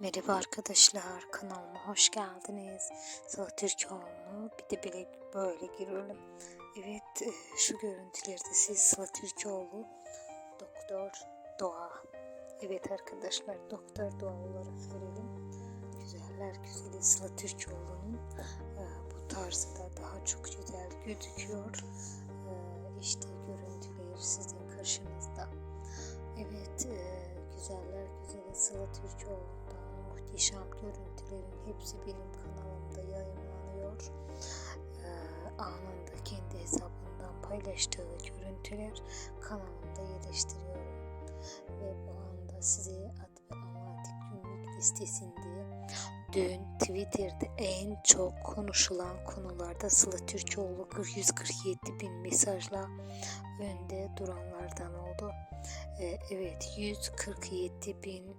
Merhaba arkadaşlar kanalıma hoş geldiniz. Sıla Türkoğlu bir de böyle, böyle girelim. Evet e, şu görüntülerde siz Sıla Türkoğlu Doktor Doğa. Evet arkadaşlar Doktor Doğa olarak görelim. Güzeller güzeli Sıla Türkoğlu'nun e, bu tarzı da daha çok güzel gözüküyor. E, işte görüntüler sizin karşınızda. Evet, güzeller güzeli Sıla Türkoğlu'ndan muhteşem görüntülerin hepsi benim kanalımda yayınlanıyor. E, anında kendi hesabından paylaştığı görüntüler kanalımda yerleştiriyorum. Ve bu anda size At ve Anlatik günlük listesinde dün Twitter'da en çok konuşulan konularda Sıla Türkoğlu 147 bin mesajla önde duranlardan oldu. Ee, evet 147 bin